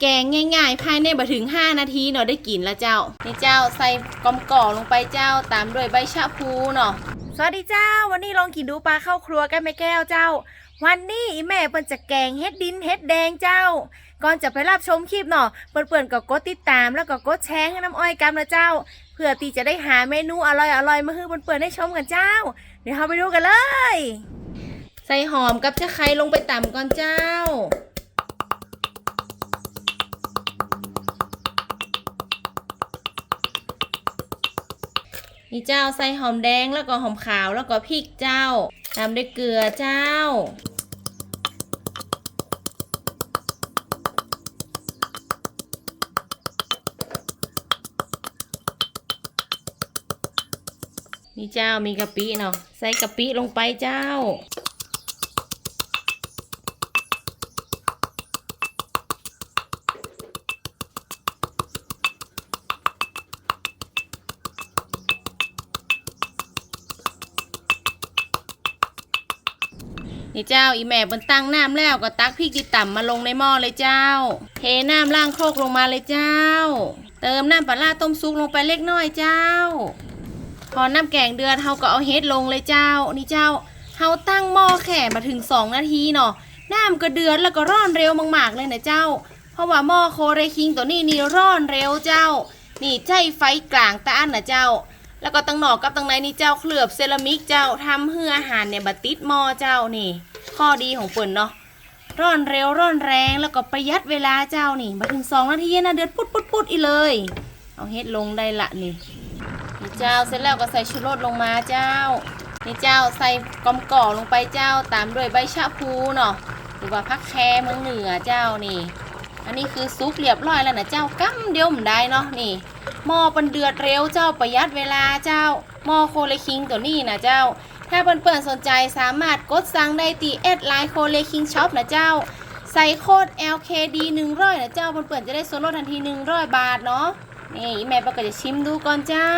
แกงง่ายๆ ภายในบ่ถึง 5 นาทีเนาะได้กินแล้วเจ้า นี่เจ้าใส่กอมก่อลงไปเจ้าตามด้วยใบชะพูเนาะสวัสดีเจ้า วันนี้ลองกินดูปลาเข้าครัวกันแม่แก้วเจ้า วันนี้อีแม่เปิ้นจะแกงเฮ็ดดินเฮ็ดแดงเจ้า ก่อนจะไปรับชมคลิปเนาะเปิ้นเปิ้นๆก็กดติดตามแล้วก็กดแชร์ให้น้ำอ้อยกันนะเจ้า เพื่อที่จะได้หาเมนูอร่อยอร่อยๆมาให้เปิ้นเปิ้นๆได้ชมกันเจ้า เดี๋ยวเราไปดูกันเลย ใส่หอมกับชะไคร้ลงไปต่ำก่อนเจ้า นี่เจ้าใส่หอมแดงแล้วก็หอมขาวแล้วก็พริกเจ้า ตามด้วยเกลือเจ้า นี่เจ้ามีกะปิเนาะใส่กะปิลงไปเจ้า นี่เจ้าอีแม่บนตั้งน้ำแล้วก็ตักพริกที่ต่ำมาลงในหม้อเลยเจ้า เทน้ำล่างโคกลงมาเลยเจ้า เติมน้ำปลาร้าต้มซุปลงไปเล็กน้อยเจ้า พอน้ำแกงเดือดเฮาก็เอาเฮ็ดลงเลยเจ้า นี่เจ้าเฮาตั้งหม้อแข่มาถึง 2 นาทีเนาะน้ำก็เดือดแล้วก็ร้อนเร็วมากๆเลยนะเจ้า เพราะว่าหม้อโคเรคิงตัวนี้นี่ร้อนเร็วเจ้า นี่ใจไฟกลางตาอันนะเจ้า แล้วก็ตั้งหนอกกับตั้งในนี่เจ้าเคลือบเซรามิกเจ้าทำเพื่ออาหารเนี่ยบัติดมอเจ้านี่ ข้อดีของเปิ่นเนาะร้อนเร็วร้อนแรงแล้วก็ประหยัดเวลาเจ้านี่มาถึงสองนาทีนะเดือดปุดปุดปุดอีเลย เอาเฮ็ดลงได้ละนี่นี่เจ้าเสร็จแล้วก็ใส่ชูรสลงมาเจ้านี่เจ้าใส่กอมก่อลงไปเจ้าตามด้วยใบชะพูเนาะหรือว่าพักแคเมืองเหนือเจ้านี่ อันนี้คือซุปเรียบร้อยแล้วนะเจ้ากั้มเดียวมันได้เนาะนี่หม้อปันเดือดเร็วเจ้าประหยัดเวลาเจ้าหม้อโคเลคิงตัวนี้นะเจ้า ถ้าเพื่อนๆสนใจสามารถกดสั่งได้ตีแอดไลน์โคเลคิงช็อปนะเจ้า ใส่โค้ด LKD 100นะเจ้าเพื่อนๆจะได้ส่วนลดทันที 100 บาทเนาะนี่แม่ปาก็จะชิมดูก่อนเจ้า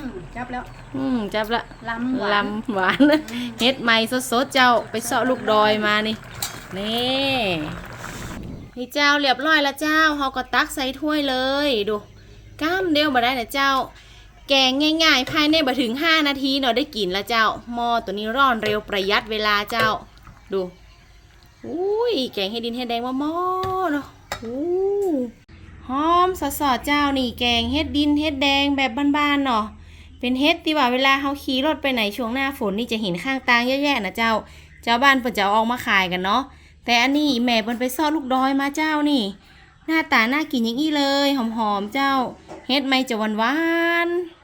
มจับแล้ว อืมจับละลำหวาน ลำหวานเฮ็ดใหม่สดๆเจ้าไปเสาะลูกดอยมานี่นี่นี่เจ้าเรียบร้อยแล้วเจ้าเฮาก็ตักใส่ถ้วยเลยดูกล้ามเดียวมาได้นะเจ้า แกงง่าย ๆ ภายในบ่ถึง 5 นาทีเนาะได้กินแล้วเจ้าหม้อตัวนี้ร้อนเร็วประหยัดเวลาเจ้า ดูอุ้ยแกงเฮ็ดดินเฮ็ดแดงว่าหม้อเนาะอู้หอมสดๆเจ้านี่แกงเฮ็ดดินเฮ็ดแดงแบบบ้านๆเนาะ เป็นเฮ็ดที่ว่าเวลาเขาขี่รถไปไหนช่วงหน้าฝนนี่จะเห็นข้างตางแย่ๆนะเจ้า เจ้าบ้านเพิ่นจะอาอกมาขายกันเนาะ แต่อันนี้แม่เพิ่นไปซ่อนลูกดอยมาเจ้านี่ หน้าตาน่ากินอย่างนี้เลยหอมๆเจ้า เฮ็ดไม่จะหวานๆ